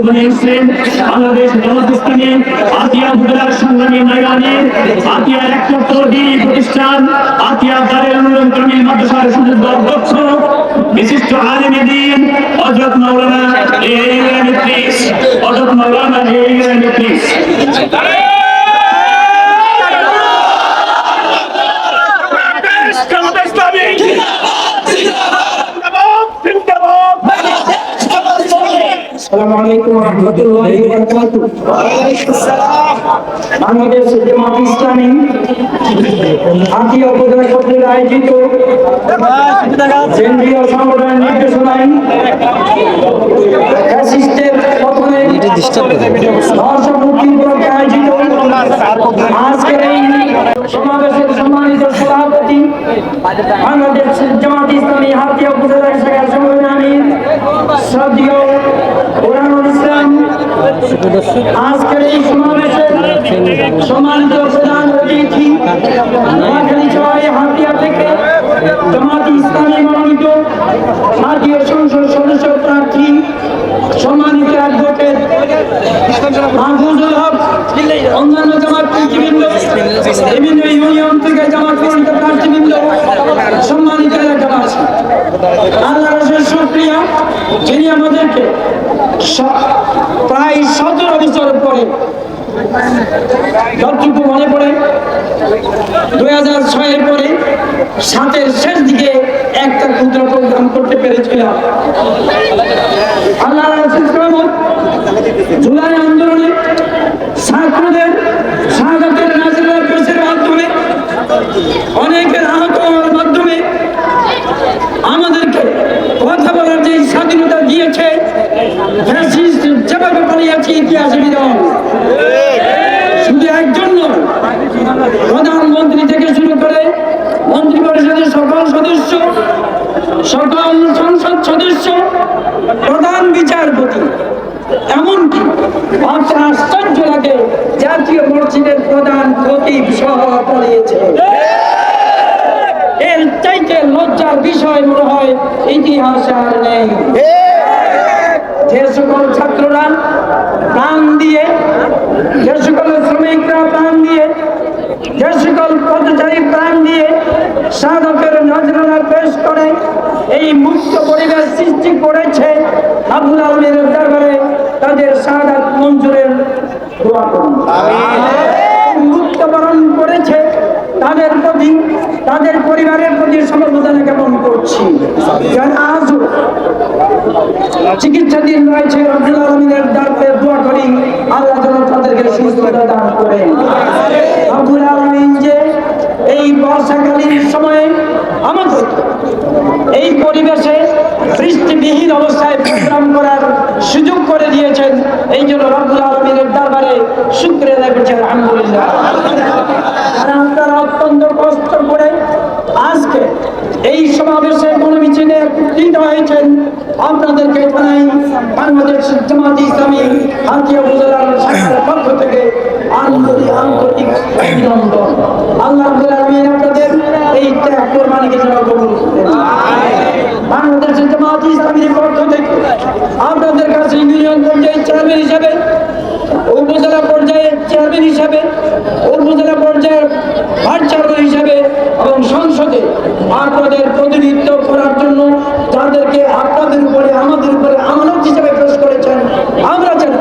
বক্তব্য এসেছেন বাংলাদেশ ইসলামী আতিয়া উপজেলার সংগ্রামী ময়দানে। আতিয়া একমাত্র দিনী প্রতিষ্ঠান, আতিয়া দারের উলুম কামিল মাদ্রাসার সুযোগ্য অধ্যক্ষ, বিশিষ্ট আলেম দিন, হযরত মাওলানা ইরানি প্লিজ হযরত মাওলানা এই ইরানি প্লিজ জামাত ইসলামী জিন্দাবাদ জিন্দাবাদ আসসালামু আলাইকুম ওয়া রাহমাতুল্লাহি ওয়া বারাকাতুহু। বাংলাদেশ জামাত ইসলামী আত্মীয় উপজেলা কর্তৃক আয়োজিত কেন্দ্রীয় সংগঠনের নির্দেশনায় ফ্যাসিস্টের আয়োজিত আজকের এই সমাবেশের সম্মানিত সভাপতি বাংলাদেশ জামাত ইসলামী হাতিয়া উপজেলা শাখার আমির শ্রদ্ধেয় কোরআনুল ইসলাম আজকের এই সমাবেশে সম্মানিত প্রধান অতিথি নোয়াখালী ছয় হাতিয়া থেকে জামাত ইসলামী মনোনীত জাতীয় সংসদ সদস্য প্রার্থী সম্মানিত অ্যাডভোকেট মাহফুজুল হক, অন্যান্য জামাত প্রার্থীবৃন্দ বিভিন্ন ইউনিয়ন থেকে জামাত মনোনীত প্রার্থীবৃন্দ, সম্মানিত এলাকাবাসী। আল্লাহ রসের সুপ্রিয়া যিনি আমাদেরকে প্রায় সতেরো বছর পরে। যতটুকু মনে পড়ে। দুই হাজার ছয়ের পরে সাতের শেষ দিকে একটা ক্ষুদ্র প্রোগ্রাম করতে পেরেছিলাম। আল্লাহ ইতিহাসে শুধু একজন নয়, প্রধানমন্ত্রী থেকে শুরু করে মন্ত্রী পরিষদের সকল সদস্য, সকল সংসদ সদস্য, প্রধান বিচারপতি, এমনকি আশ্চর্য লাগে জাতীয় মসজিদের প্রধান খতিব সহ পালিয়েছে এর চাইতে লজ্জার বিষয় মনে হয় ইতিহাস আর নেই। যে সকল ছাত্ররা প্রাণ দিয়ে যে সকল শ্রমিকরা প্রাণ দিয়ে যে সকল পথচারী প্রাণ দিয়ে সাধকের নজরানা পেশ করে এই মুক্ত পরিবেশ সৃষ্টি করেছে আবুল আলমের দরবারে তাদের সাদাত মঞ্জুরের দোয়া করুন। মুক্তবরণ করেছে তাদের প্রতি তাদের পরিবারের প্রতি সমবেদনা জ্ঞাপন করছি। আজও চিকিৎসাধীন রয়েছে আব্দুল আলমিনের দরবারে দোয়া করি, আল্লাহ যেন তাদেরকে সুস্থতা দান করেন আব্দুল আলমিন যে এই বর্ষাকালীন সময়ে আমাদের এই পরিবেশে বৃষ্টিবিহীন অবস্থায় প্রোগ্রাম করার সুযোগ করে দিয়েছেন, এই জন্য রব্বুল আলমিনের দরবারে শুক্রিয়া আদায় আলহামদুলিল্লাহ। আপনারা অত্যন্ত কষ্ট করে আজকে এই সমাবেশে মনোমিছিলে একত্রিত হয়েছেন আপনাদেরকে জানাই, বাংলাদেশ জামাত ইসলামী হাতিয়া উপজেলার শাখার পক্ষ থেকে আন্তরিক আন্তরিক অভিনন্দন। আল্লাহ আলামিন আপনাদের এই ত্যাগ কোরবানিকে যেন কবুল করেন। বাংলাদেশের জামাত ইসলামীর পক্ষ থেকে আপনাদের কাছে ইউনিয়ন পর্যায়ে চেয়ারম্যান হিসাবে, উপজেলা পর্যায়ে চেয়ারম্যান হিসাবে, উপজেলা পর্যায়ের ভাইস চেয়ারম্যান হিসাবে এবং সংসদে আপনাদের প্রতিনিধিত্ব করার জন্য যাদেরকে আপনাদের উপরে আমাদের উপরে আমানত হিসাবে পেশ করেছেন আমরা যেন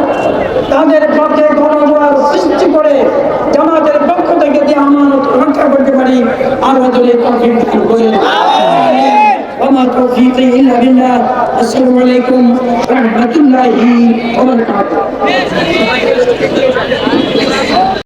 তাদের পক্ষে গণজোয়ার সৃষ্টি করে জামাতের পক্ষ থেকে যে আমানত রক্ষা করতে পারি আল্লাহ তাআলা তৌফিক দান করেন তৌফিক ইল্লা বিল্লাহ আসসালামু আলাইকুম ওয়া রাহমাতুল্লাহি ওয়া বারাকাতুহু।